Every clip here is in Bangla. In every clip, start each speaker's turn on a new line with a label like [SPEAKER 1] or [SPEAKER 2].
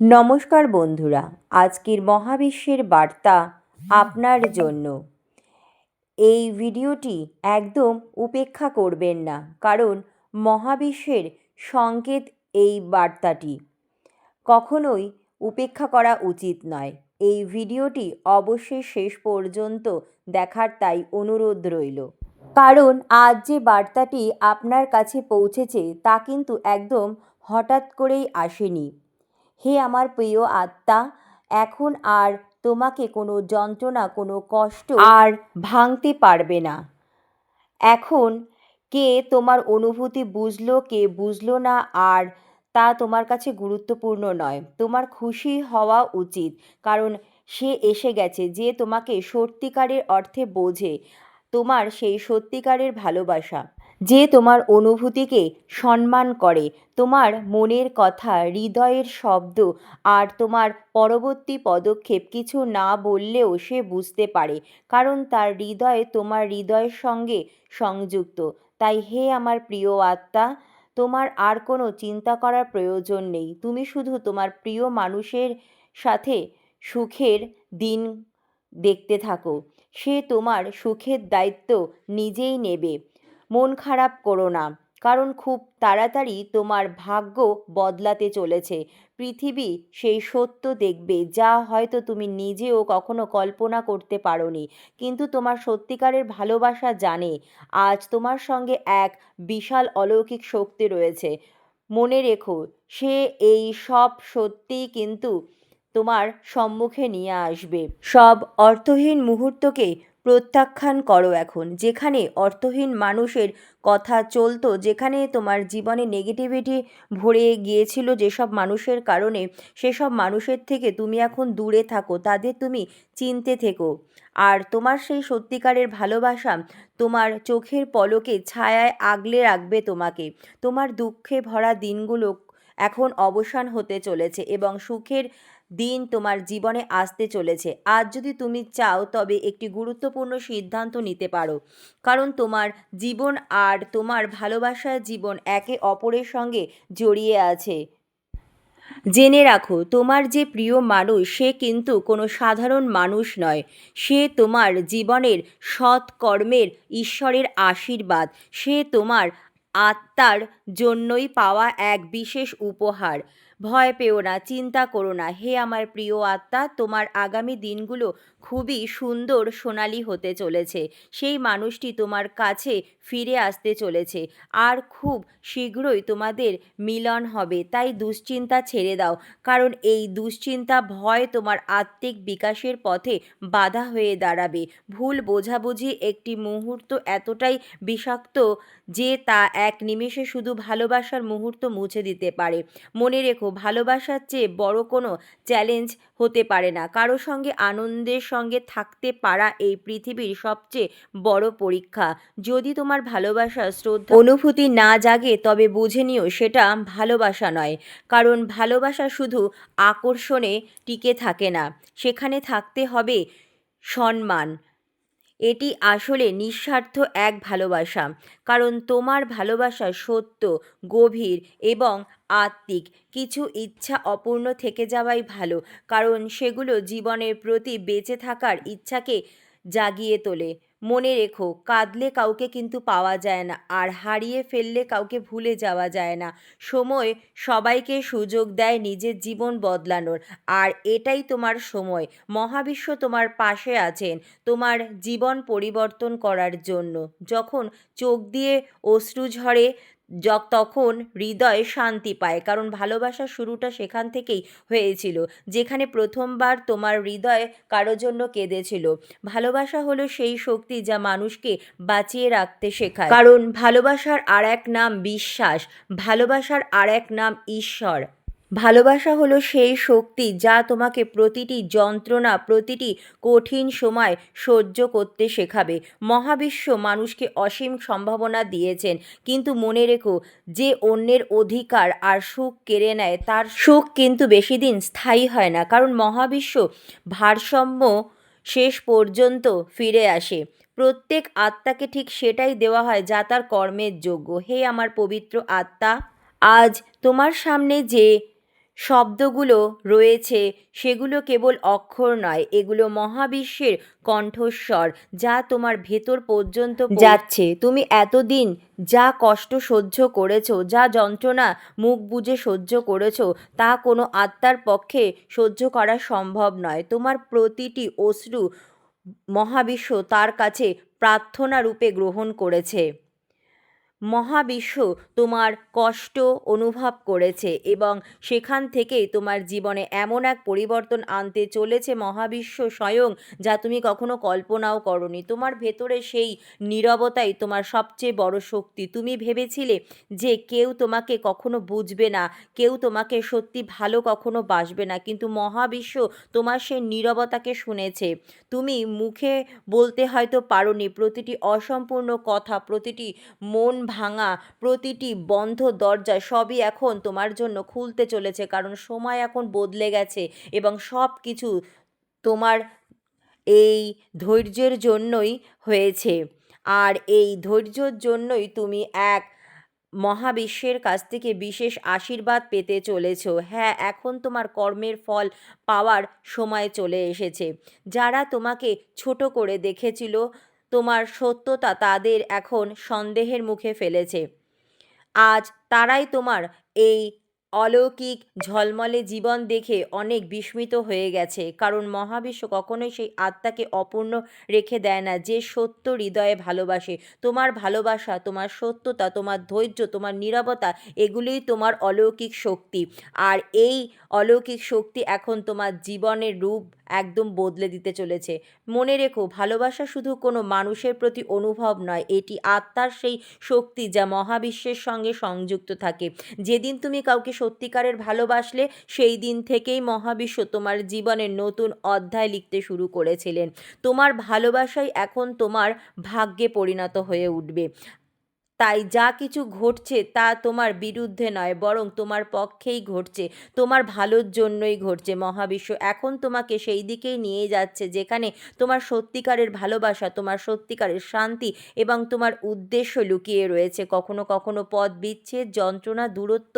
[SPEAKER 1] নমস্কার বন্ধুরা, আজকের মহাবিশ্বের বার্তা আপনার জন্য। এই ভিডিওটি একদম উপেক্ষা করবেন না, কারণ মহাবিশ্বের সংকেত এই বার্তাটি। কখনোই উপেক্ষা করা উচিত নয়। এই ভিডিওটি অবশ্যই শেষ পর্যন্ত দেখার তাই অনুরোধ রইল। কারণ আজ যে বার্তাটি আপনার কাছে পৌঁছেছে তা কিন্তু একদম হঠাৎ করেই আসেনি। হে আমার প্রিয় আত্মা, এখন আর তোমাকে কোনো যন্ত্রণা, কোনো কষ্ট আর ভাঙতে পারবে না। এখন কে তোমার অনুভূতি বুঝলো, কে বুঝলো না, আর তা তোমার কাছে গুরুত্বপূর্ণ নয়। তোমার খুশি হওয়া উচিত, কারণ সে এসে গেছে, যে তোমাকে সত্যিকারের অর্থে বোঝে। তোমার সেই সত্যিকারের ভালোবাসা। যে তোমার অনুভূতিকে সম্মান করে, তোমার মনের কথা, হৃদয়ের শব্দ, আর তোমার পরবর্তী পদক্ষেপ কিছু না বললেও সে বুঝতে পারে, কারণ তার হৃদয় তোমার হৃদয়ের সঙ্গে সংযুক্ত। তাই হে আমার প্রিয় আত্মা, তোমার আর কোনো চিন্তা করার প্রয়োজন নেই। তুমি শুধু তোমার প্রিয় মানুষের সাথে সুখের দিন দেখতে থাকো। সে তোমার সুখের দায়িত্ব নিজেই নেবে। মন খারাপ করো না। কারণ খুব তাড়াতাড়ি তোমার ভাগ্য বদলাতে চলেছে। পৃথিবী সেই সত্য দেখবে, যা হয়তো তুমি নিজেও কখনো কল্পনা করতে পারোনি। কিন্তু তোমার সত্যিকারের ভালোবাসা জানে, আজ তোমার সঙ্গে এক বিশাল অলৌকিক শক্তি রয়েছে। মনে রেখো, সে এই সব সত্যিই কিন্তু তোমার সম্মুখে নিয়ে আসবে। সব অর্থহীন মুহূর্তকে প্রত্যাখ্যান করো এখন। যেখানে অর্থহীন মানুষের কথা চলতো, যেখানে তোমার জীবনে নেগেটিভিটি ভরে গিয়েছিল যেসব মানুষের কারণে, সেসব মানুষের থেকে তুমি এখন দূরে থাকো, তাদের তুমি চিনতে থেকো। আর তোমার সেই সত্যিকারের ভালোবাসা তোমার চোখের পলকে, ছায়ায় আগলে রাখবে তোমাকে। তোমার দুঃখে ভরা দিনগুলো এখন অবসান হতে চলেছে এবং সুখের দিন তোমার জীবনে আসতে চলেছে। আজ যদি তুমি চাও তবে একটি গুরুত্বপূর্ণ সিদ্ধান্ত নিতে পারো। কারণ তোমার জীবন আর তোমার ভালোবাসার জীবন একে অপরের সঙ্গে জড়িয়ে আছে। জেনে রাখো, তোমার যে প্রিয় মানুষ, সে কিন্তু কোনো সাধারণ মানুষ নয়। সে তোমার জীবনের সৎ কর্মের ঈশ্বরের আশীর্বাদ। সে তোমার আত্মার জন্যই পাওয়া এক বিশেষ উপহার। ভয় পেও না, চিন্তা করো না। হে আমার প্রিয় আত্মা, তোমার আগামী দিনগুলো খুবই সুন্দর সোনালি হতে চলেছে। সেই মানুষটি তোমার কাছে ফিরে আসতে চলেছে। আর খুব শীঘ্রই তোমাদের মিলন হবে, তাই দুশ্চিন্তা ছেড়ে দাও। কারণ এই দুশ্চিন্তা ভয় তোমার আত্মিক বিকাশের পথে বাধা হয়ে দাঁড়াবে। ভুল বোঝাবুঝি একটি মুহূর্ত এতটাই বিষাক্ত যে তা এক নিমেষে শুধু ভালোবাসার মুহূর্ত মুছে দিতে পারে। মনে রেখো ভালোবাসার চেয়ে বড় কোনো চ্যালেঞ্জ হতে পারে না। কারও সঙ্গে আনন্দের সঙ্গে থাকতে পারা এই পৃথিবীর সবচেয়ে বড় পরীক্ষা। যদি তোমার ভালোবাসা, শ্রদ্ধা, অনুভূতি না জাগে, তবে বুঝে নিও সেটা ভালোবাসা নয়। কারণ ভালোবাসা শুধু আকর্ষণে টিকে থাকে না, সেখানে থাকতে হবে সম্মান। এটি আসলে নিঃস্বার্থ এক ভালোবাসা। কারণ তোমার ভালোবাসা সত্য, গভীর এবং আত্মিক। কিছু ইচ্ছা অপূর্ণ থেকে যাওয়াই ভালো। কারণ সেগুলো জীবনের প্রতি বেঁচে থাকার ইচ্ছাকে জাগিয়ে তোলে। মনে রেখো, কাঁদলে কাউকে কিন্তু পাওয়া যায় না, আর হারিয়ে ফেললে কাউকে ভুলে যাওয়া যায় না। সময় সবাইকে সুযোগ দেয় নিজের জীবন বদলানোর, আর এটাই তোমার সময়। মহাবিশ্ব তোমার পাশে আছেন, তোমার জীবন পরিবর্তন করার জন্য। যখন চোখ দিয়ে অশ্রু ঝরে যক তখন হৃদয় শান্তি পায়। কারণ ভালোবাসার শুরুটা সেখান থেকেই হয়েছিল, যেখানে প্রথমবার তোমার হৃদয় কারও জন্য কেঁদেছিল। ভালোবাসা হলো সেই শক্তি যা মানুষকে বাঁচিয়ে রাখতে শেখায়। কারণ ভালোবাসার আর এক নাম বিশ্বাস, ভালোবাসার আর এক নাম ঈশ্বর। ভালোবাসা হলো সেই শক্তি যা তোমাকে প্রতিটি যন্ত্রণা, প্রতিটি কঠিন সময় সহ্য করতে শেখাবে। মহাবিশ্ব মানুষকে অসীম সম্ভাবনা দিয়েছেন। কিন্তু মনে রেখো, যে অন্যের অধিকার আর সুখ কেড়ে নেয়, তার সুখ কিন্তু বেশি দিন স্থায়ী হয় না। কারণ মহাবিশ্ব ভারসাম্য শেষ পর্যন্ত ফিরে আসে। প্রত্যেক আত্মাকে ঠিক সেটাই দেওয়া হয় যা তার কর্মের যোগ্য। হে আমার পবিত্র আত্মা, আজ তোমার সামনে যে শব্দগুলো রয়েছে, সেগুলো কেবল অক্ষর নয়, এগুলো মহাবিশ্বের কণ্ঠস্বর, যা তোমার ভেতর পর্যন্ত যাচ্ছে। তুমি এতদিন যা কষ্ট সহ্য করেছ, যা যন্ত্রণা মুখ বুজে সহ্য করেছ, তা কোনো আত্মার পক্ষে সহ্য করা সম্ভব নয়। তোমার প্রতিটি অশ্রু মহাবিশ্ব তার কাছে প্রার্থনা রূপে গ্রহণ করেছে। মহাবিশ্ব তোমার কষ্ট অনুভব করেছে এবং সেখান থেকেই তোমার জীবনে এমন এক পরিবর্তন আনতে চলেছে মহাবিশ্ব স্বয়ং, যা তুমি কখনো কল্পনাও করনি। তোমার ভেতরে সেই নীরবতাই তোমার সবচেয়ে বড় শক্তি। তুমি ভেবেছিলে যে কেউ তোমাকে কখনো বুঝবে না, কেউ তোমাকে সত্যি ভালো কখনো বাসবে না, কিন্তু মহাবিশ্ব তোমার সেই নীরবতাকে শুনেছে। তুমি মুখে বলতে হয়তো পারোনি, প্রতিটি অসম্পূর্ণ কথা, প্রতিটি মন ভাঙা প্রতিটি বন্ধ দরজা সবই এখন তোমার জন্য খুলতে চলেছে, কারণ সময় এখন বদলে গেছে এবং সব কিছু তোমার এই ধৈর্যের জন্যই হয়েছে। আর এই ধৈর্যর জন্যই তুমি এক মহাবিশ্বের কাছ থেকে বিশেষ আশীর্বাদ পেতে চলেছ। হ্যাঁ এখন তোমার কর্মের ফল পাওয়ার সময় চলে এসেছে। যারা তোমাকে ছোট করে দেখেছিল তোমার সত্যতা তাদের এখন সন্দেহের মুখে ফেলেছে। আজ তারাই তোমার এই অলৌকিক, ঝলমলে জীবন দেখে অনেক বিস্মিত হয়ে গেছে। কারণ মহাবিশ্ব কখনোই সেই আত্মাকে অপূর্ণ রেখে দেয় না, যে সত্য হৃদয়ে ভালোবাসে। তোমার ভালোবাসা, তোমার সত্যতা, তোমার ধৈর্য, তোমার নীরবতা, এগুলোই তোমার অলৌকিক শক্তি। আর এই অলৌকিক শক্তি এখন তোমার জীবনের রূপ একদম বদলে দিতে চলেছে। মনে রেখো, ভালোবাসা শুধু কোনো মানুষের প্রতি অনুভব নয়, এটি আত্মার সেই শক্তি যা মহাবিশ্বের সঙ্গে সংযুক্ত থাকে। যেদিন তুমি কাউকে সত্যিকারের ভালোবাসলে সেই দিন থেকেই মহাবিশ্ব তোমার জীবনের নতুন অধ্যায় লিখতে শুরু করেছিলেন। তোমার ভালোবাসাই এখন তোমার ভাগ্যে পরিণত হয়ে উঠবে। তাই যা কিছু ঘটছে তা তোমার বিরুদ্ধে নয়, বরং তোমার পক্ষেই ঘটছে। তোমার ভালোর জন্যই ঘটছে মহাবিশ্ব। এখন তোমাকে সেই দিকেই নিয়ে যাচ্ছে, যেখানে তোমার সত্যিকারের ভালোবাসা, তোমার সত্যিকারের শান্তি এবং তোমার উদ্দেশ্য লুকিয়ে রয়েছে। কখনো কখনো পথ বিচ্ছেদ, যন্ত্রণা, দূরত্ব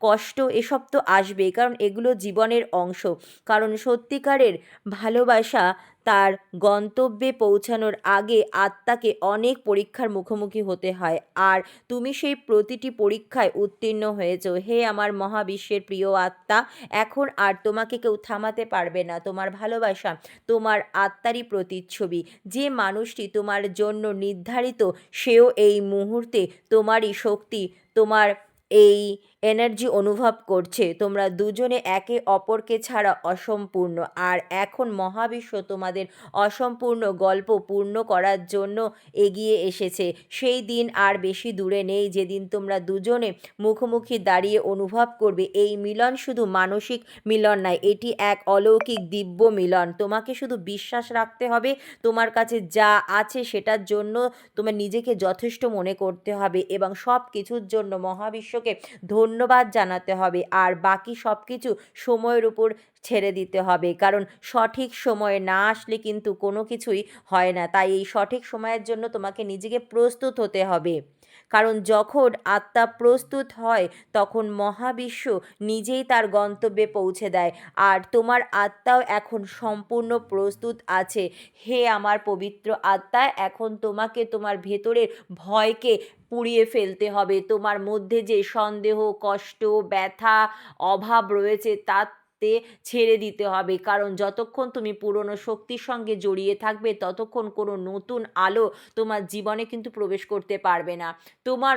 [SPEAKER 1] কষ্ট এসব তো আসবেই, কারণ এগুলো জীবনের অংশ। কারণ সত্যিকারের ভালোবাসা তার গন্তব্যে পৌঁছানোর আগে আত্মাকে অনেক পরীক্ষার মুখোমুখি হতে হয়। আর তুমি সেই প্রতিটি পরীক্ষায় উত্তীর্ণ হয়েছ। হে আমার মহাবিশ্বের প্রিয় আত্মা, এখন আর তোমাকে কেউ থামাতে পারবে না। তোমার ভালোবাসা তোমার আত্মারই প্রতিচ্ছবি। যে মানুষটি তোমার জন্য নির্ধারিত, সেও এই মুহূর্তে তোমারই শক্তি, তোমার এই এনার্জি অনুভব করছে। তোমরা দুজনে একে অপরকে ছাড়া অসম্পূর্ণ। আর এখন মহাবিশ্ব তোমাদের অসম্পূর্ণ গল্প পূর্ণ করার জন্য এগিয়ে এসেছে। সেই দিন আর বেশি দূরে নেই। যেদিন তোমরা দুজনে মুখোমুখি দাঁড়িয়ে অনুভব করবে, এই মিলন শুধু মানসিক মিলন নয়, এটি এক অলৌকিক দিব্য মিলন। তোমাকে শুধু বিশ্বাস রাখতে হবে, তোমার কাছে যা আছে সেটার জন্য তোমার নিজেকে যথেষ্ট মনে করতে হবে এবং সব কিছুর জন্য মহাবিশ্বকে ধন্যবাদ জানাতে হবে আর বাকি সব কিছু সময়ের উপর ছেড়ে দিতে হবে। কারণ সঠিক সময়ে না আসলে কিন্তু কোনো কিছুই হয় না। তাই এই সঠিক সময়ের জন্য তোমাকে নিজেকে প্রস্তুত হতে হবে। কারণ যখন আত্মা প্রস্তুত হয়, তখন মহাবিশ্ব নিজেই তার গন্তব্যে পৌঁছে দেয়। আর তোমার আত্মাও এখন সম্পূর্ণ প্রস্তুত আছে। হে আমার পবিত্র আত্মা, এখন তোমাকে তোমার ভেতরের ভয়কে পুড়িয়ে ফেলতে হবে। তোমার মধ্যে যে সন্দেহ, কষ্ট, ব্যথা, অভাব রয়েছে তা তে ছেড়ে দিতে হবে। কারণ যতক্ষণ তুমি পুরনো শক্তির সঙ্গে জড়িয়ে থাকবে, ততক্ষণ কোনো নতুন আলো তোমার জীবনে কিন্তু প্রবেশ করতে পারবে না। তোমার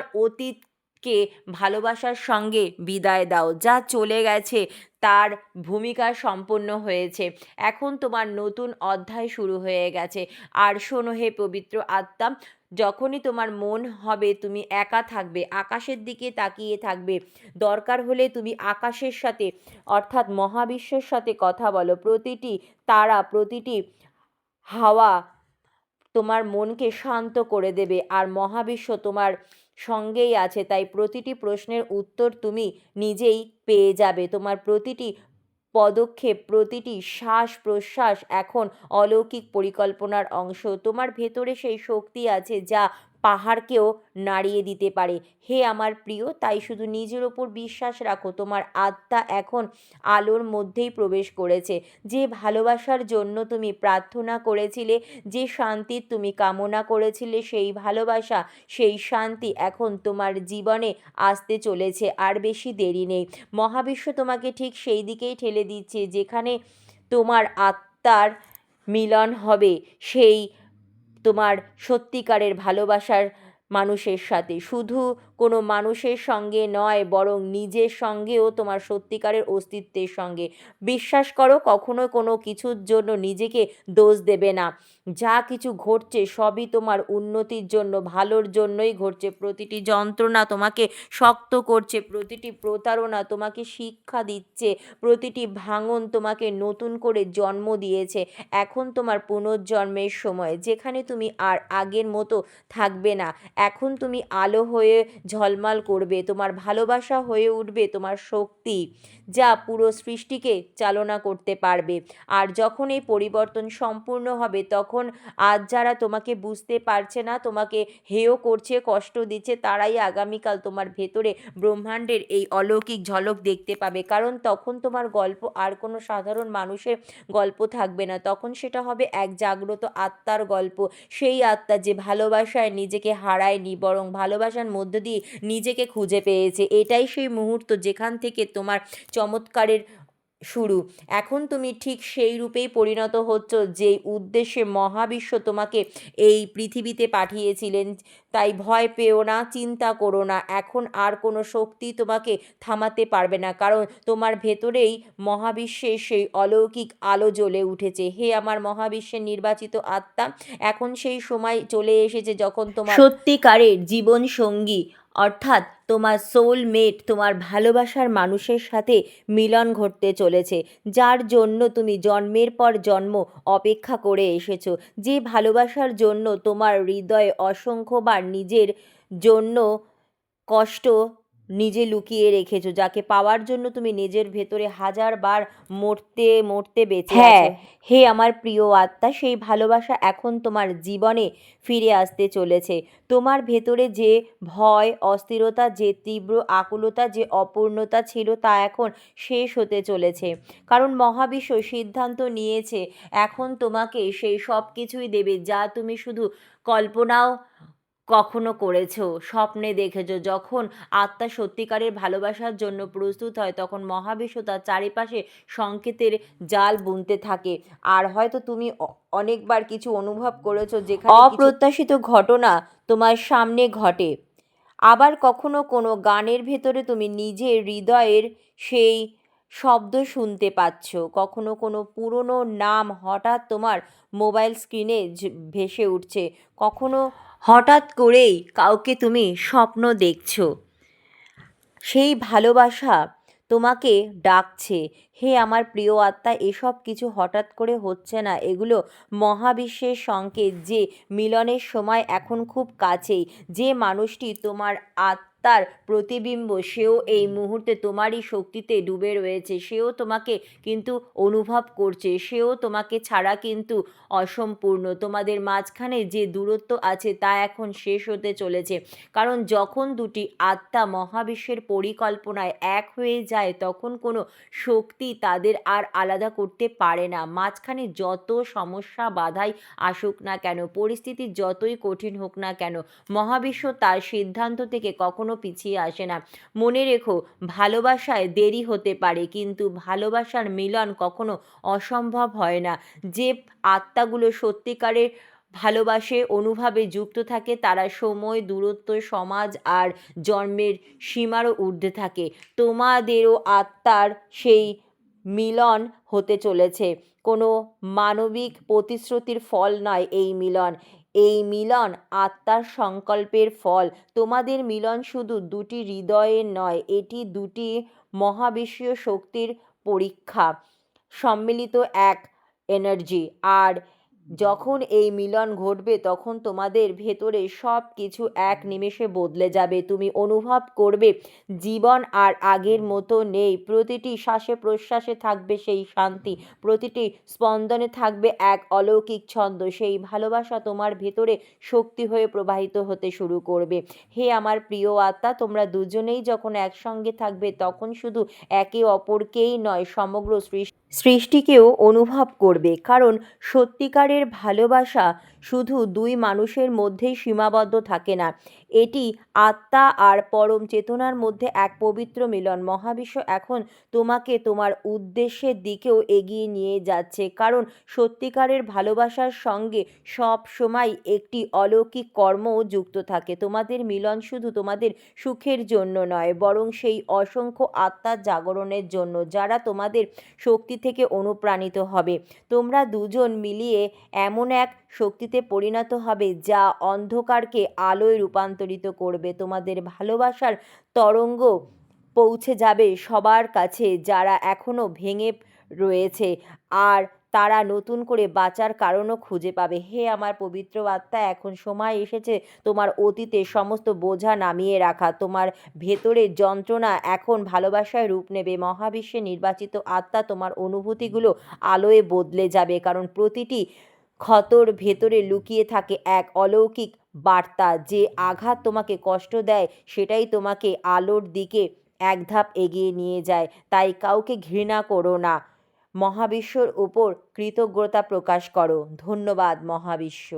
[SPEAKER 1] অতীতকে ভালোবাসার সঙ্গে বিদায় দাও। যা চলে গেছে, তার ভূমিকা সম্পন্ন হয়েছে। এখন তোমার নতুন অধ্যায় শুরু হয়ে গেছে। আর শোনো হে পবিত্র আত্মা, যখনই তোমার মন হবে, তুমি একা থাকবে, আকাশের দিকে তাকিয়ে থাকবে। দরকার হলে তুমি আকাশের সাথে, অর্থাৎ মহাবিশ্বের সাথে কথা বলো। প্রতিটি তারা, প্রতিটি হাওয়া তোমার মনকে শান্ত করে দেবে। আর মহাবিশ্ব তোমার সঙ্গেই আছে। তাই প্রতিটি প্রশ্নের উত্তর তুমি নিজেই পেয়ে যাবে। তোমার প্রতিটি পদক্ষেপ, প্রতিটি শ্বাস প্রশ্বাস এখন অলৌকিক পরিকল্পনার অংশ। তোমার ভেতরে সেই শক্তি আছে যা পাহাড়কেও নাড়িয়ে দিতে পারে। হে আমার প্রিয়, তাই শুধু নিজের ওপর বিশ্বাস রাখো, তোমার আত্মা এখন আলোর মধ্যেই প্রবেশ করেছে। যে ভালোবাসার জন্য তুমি প্রার্থনা করেছিলে, যে শান্তির তুমি কামনা করেছিলে, সেই ভালোবাসা, সেই শান্তি এখন তোমার জীবনে আসতে চলেছে, আর বেশি দেরি নেই। মহাবিশ্ব তোমাকে ঠিক সেই দিকেই ঠেলে দিচ্ছে, যেখানে তোমার আত্মার মিলন হবে, সেই তোমার সত্যিকারের ভালোবাসার মানুষের সাথে। শুধু কোনো মানুষের সঙ্গে নয়, বরং নিজের সঙ্গেও তোমার সত্যিকারের অস্তিত্বের সঙ্গে। বিশ্বাস করো কখনো কোনো কিছুর জন্য নিজেকে দোষ দেবে না। যা কিছু ঘটছে সবই তোমার উন্নতির জন্য, ভালোর জন্যই ঘটছে। প্রতিটি যন্ত্রণা তোমাকে শক্ত করছে, প্রতিটি প্রতারণা তোমাকে শিক্ষা দিচ্ছে, প্রতিটি ভাঙন তোমাকে নতুন করে জন্ম দিয়েছে। এখন তোমার পুনর্জন্মের সময়, যেখানে তুমি আর আগের মতো থাকবে না। এখন তুমি আলো হয়ে ঝলমল করবে, তোমার ভালোবাসা হয়ে উঠবে, তোমার শক্তি যা পুরো সৃষ্টিকে চালনা করতে পারবে। আর যখন এই পরিবর্তন সম্পূর্ণ হবে, তখন আজ যারা তোমাকে বুঝতে পারছে না, তোমাকে হেয় করছে, কষ্ট দিচ্ছে, তারাই আগামীকাল তোমার ভেতরে ব্রহ্মাণ্ডের এই অলৌকিক ঝলক দেখতে পাবে। কারণ তখন তোমার গল্প আর কোনো সাধারণ মানুষের গল্প থাকবে না। তখন সেটা হবে এক জাগ্রত আত্মার গল্প। সেই আত্মা যে ভালোবাসায় নিজেকে হারায়নি, বরং ভালোবাসার মধ্য দিয়ে নিজেকে খুঁজে পেয়েছে। এটাই সেই মুহূর্ত যেখান থেকে তোমার চমৎকারের শুরু। এখন তুমি ঠিক সেই রূপেই পরিণত হচ্ছ যেই উদ্দেশ্যে মহাবিশ্ব তোমাকে এই পৃথিবীতে পাঠিয়েছিলেন। তাই ভয় পেও না, চিন্তা করো না। এখন আর কোনো শক্তি তোমাকে থামাতে পারবে না। কারণ তোমার ভেতরেই মহাবিশ্বের সেই অলৌকিক আলো জ্বলে উঠেছে। হে আমার মহাবিশ্বের নির্বাচিত আত্মা, এখন সেই সময় চলে এসেছে যখন তোমার সত্যিকারের জীবন সঙ্গী অর্থাৎ তোমার সোলমেট তোমার ভালোবাসার মানুষের সাথে মিলন ঘটতে চলেছে। যার জন্য তুমি জন্মের পর জন্ম অপেক্ষা করে এসেছ। যে ভালোবাসার জন্য তোমার হৃদয়ে অসংখ্যবার নিজের জন্য কষ্ট নিজে লুকিয়ে রেখেছো যাকে পাওয়ার জন্য তুমি নিজের ভেতরে হাজারবার মরতে মরতে বেঁচে
[SPEAKER 2] হ্যাঁ।
[SPEAKER 1] হে আমার প্রিয় আত্মা সেই ভালোবাসা এখন তোমার জীবনে ফিরে আসতে চলেছে। তোমার ভেতরে যে ভয় অস্থিরতা যে তীব্র আকুলতা যে অপূর্ণতা ছিল তা এখন শেষ হতে চলেছে। কারণ মহাবিশ্ব সিদ্ধান্ত নিয়েছে এখন তোমাকে সেই সব কিছুই দেবে যা তুমি শুধু কল্পনাও কখনো করেছ? স্বপ্নে দেখেছ? যখন আত্মা সত্যিকারের ভালোবাসার জন্য প্রস্তুত হয়, তখন মহাবিশ্ব তার চারিপাশে সংকেতের জাল বুনতে থাকে। আর হয়তো তুমি অনেকবার কিছু অনুভব করেছ যেখানে অপ্রত্যাশিত ঘটনা তোমার সামনে ঘটে। আবার কখনো কোনো গানের ভেতরে তুমি নিজের হৃদয়ের সেই শব্দ শুনতে পাচ্ছ। কখনো কোনো পুরনো নাম হঠাৎ তোমার মোবাইল স্ক্রিনে ভেসে উঠছে। কখনো হঠাৎ করেই কাউকে তুমি স্বপ্ন দেখছ। সেই ভালোবাসা তোমাকে ডাকছে। হে আমার প্রিয় আত্মা, এসব কিছু হঠাৎ করে হচ্ছে না। এগুলো মহাবিশ্বের সংকেত যে মিলনের সময় এখন খুব কাছেই। যে মানুষটি তোমার আত্মার প্রতিবিম্ব, সেও এই মুহূর্তে তোমারই শক্তিতে ডুবে রয়েছে। সেও তোমাকে কিন্তু অনুভব করছে। সেও তোমাকে ছাড়া কিন্তু অসম্পূর্ণ। তোমাদের মাঝখানে যে দূরত্ব আছে তা এখন শেষ হতে চলেছে। কারণ যখন দুটি আত্মা মহাবিশ্বের পরিকল্পনায় এক হয়ে যায়, তখন কোনো শক্তি তাদের আর আলাদা করতে পারে না। মাঝখানে যত সমস্যা, বাধাই আসুক না কেন, পরিস্থিতি যতই কঠিন হোক না কেন, মহাবিশ্ব তার সিদ্ধান্ত থেকে কখনো পিছিয়ে আসে না। মনে রেখো, ভালোবাসায় দেরি হতে পারে, কিন্তু ভালোবাসার মিলন কখনো অসম্ভব হয় না। যে আত্মাগুলো সত্যিকারের ভালোবাসে, অনুভাবে যুক্ত থাকে, তারা সময়, দূরত্ব, সমাজ আর জন্মের সীমারও ঊর্ধ্বে থাকে। তোমাদেরও আত্মার সেই মিলন হতে চলেছে। কোনো মানবিক প্রতিশ্রুতির ফল নয় এই মিলন। এই মিলন আত্মার সংকল্পের ফল। তোমাদের মিলন শুধু দুটি হৃদয়ের নয়, এটি দুটি মহাবিশ্বীয় শক্তির পরীক্ষা। সম্মিলিত এক এনার্জি আর যখন এই মিলন ঘটবে তখন তোমাদের ভেতরে সব কিছু এক নিমেষে বদলে যাবে। তুমি অনুভব করবে জীবন আর আগের মতো নেই। প্রতিটি শ্বাসে প্রশ্বাসে থাকবে সেই শান্তি প্রতিটি স্পন্দনে থাকবে এক অলৌকিক ছন্দ। সেই ভালোবাসা তোমার ভেতরে শক্তি হয়ে প্রবাহিত হতে শুরু করবে। হে আমার প্রিয় আত্মা তোমরা দুজনেই যখন একসঙ্গে থাকবে তখন শুধু একে অপরকেই নয় সমগ্র সৃষ্টি সৃষ্টিকেও অনুভব করবে। কারণ সত্যিকারের ভালোবাসা শুধু দুই মানুষের মধ্যেই সীমাবদ্ধ থাকে না। এটি আত্মা আর পরম চেতনার মধ্যে এক পবিত্র মিলন। মহাবিশ্ব এখন তোমাকে তোমার উদ্দেশ্যের দিকেও এগিয়ে নিয়ে যাচ্ছে। কারণ সত্যিকারের ভালোবাসার সঙ্গে সব সময় একটি অলৌকিক কর্মও যুক্ত থাকে। তোমাদের মিলন শুধু তোমাদের সুখের জন্য নয়, বরং সেই অসংখ্য আত্মার জাগরণের জন্য। যারা তোমাদের শক্তি থেকে অনুপ্রাণিত হবে। তোমরা দুজন মিলিয়ে এমন এক শক্তিতে পরিণত হবে যা অন্ধকারকে আলোয় রূপান্তরিত করবে। তোমাদের ভালোবাসার তরঙ্গ পৌঁছে যাবে সবার কাছে যারা এখনও ভেঙে রয়েছে। আর তারা নতুন করে বাঁচার কারণও খুঁজে পাবে। হে আমার পবিত্র আত্মা, এখন সময় এসেছে তোমার অতীতে সমস্ত বোঝা নামিয়ে রাখা। তোমার ভেতরের যন্ত্রণা এখন ভালোবাসায় রূপ নেবে। মহাবিশ্বে নির্বাচিত আত্মা তোমার অনুভূতিগুলো আলোয় বদলে যাবে, কারণ প্রতিটি ক্ষতর ভেতরে লুকিয়ে থাকে এক অলৌকিক বার্তা। যে আঘাত তোমাকে কষ্ট দেয়, সেটাই তোমাকে আলোর দিকে এক ধাপ এগিয়ে নিয়ে যায়। তাই কাউকে ঘৃণা করো না। মহাবিশ্বর উপর কৃতজ্ঞতা প্রকাশ করো। ধন্যবাদ মহাবিশ্ব।